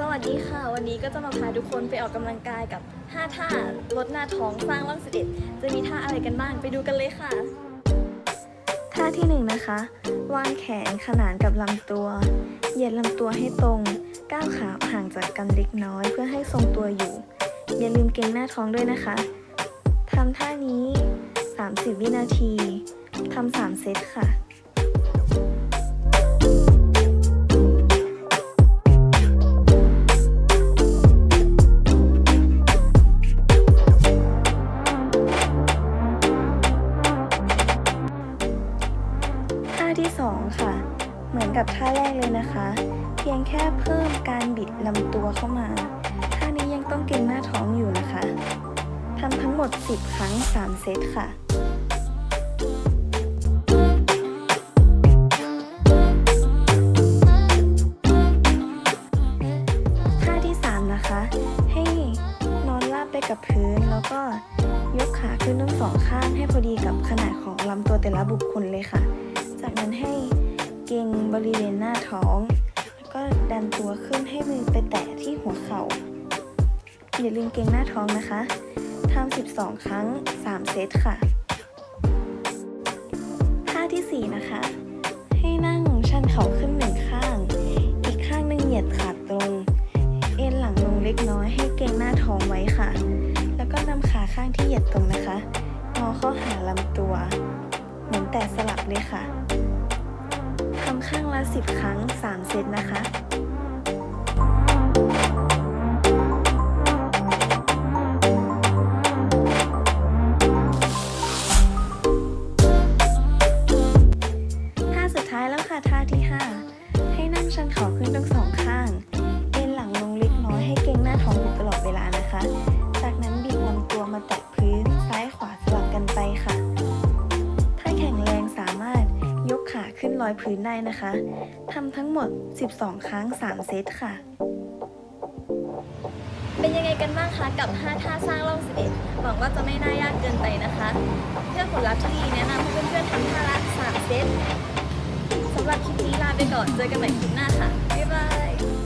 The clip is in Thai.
สวัสดีค่ะ วันนี้ก็จะมาพาทุกคนไปออกกำลังกายกับ 5 ท่าลดหน้าท้องสร้างร่างสิบจะมีท่าอะไรกันบ้างไปดูกันเลยค่ะ ท่าที่ 1 นะคะ วางแขนขนานกับลำตัว เหยียดลำตัวให้ตรง ก้าวขาห่างจากกันเล็กน้อยเพื่อให้ทรงตัวอยู่ อย่าลืมเกรงหน้าท้องด้วยนะคะทำท่านี้ 30 วินาทีทำ3เซตค่ะ ท่าที่ 2 ค่ะ เหมือนกับท่าแรกเลยนะคะ เพียงแค่เพิ่มการบิดลำตัวเข้ามาท่านี้ยังต้องเกรงหน้าท้องอยู่นะคะทำทั้งหมด 10 ครั้ง 3 เซตค่ะท่าที่3นะคะให้นอนราบไปกับพื้นแล้วก็ยกขาขึ้นทั้งสองข้างให้พอดีกับขนาดของลำตัวแต่ละบุคคลเลยค่ะ จากนั้นให้เกร็งบริเวณหน้าท้อง แล้วก็ดันตัวขึ้นให้มือไปแตะที่หัวเขา่า อย่าลืมเกร็งหน้าท้องนะคะทำ12 ครั้ง 3 เซตค่ะท่าทีสี่4 นะคะ ให้นั่งชันเข่าขึ้นหนึ่งข้าง อีกข้างหนึ่งเหยียดขาตรง เอ็นหลังลงเล็กน้อยให้เกร็งหน้าท้องไว้ค่ะ สลับเลยค่ะทำข้างละ 10 ครั้ง 3 เซตนะคะท่าสุดท้ายแล้วค่ะท่าที่ 5 ให้นั่งชันเข่าขึ้นทั้งสองข้าง ขึ้นลอยพื้นได้นะคะทำทั้งหมด 12 ครั้ง 3 เซตค่ะ เป็นยังไงกันบ้างคะกับ 5 ท่าสร้างร่อง11 หวังว่าจะไม่น่ายากเกินไปนะคะ เพื่อผลลัพธ์ที่ดีแนะนำให้เพื่อนๆทำท่าละ 3 เซตสำหรับคลิปนี้ลาไปก่อน เจอกันใหม่คลิปหน้าค่ะ บ๊ายบาย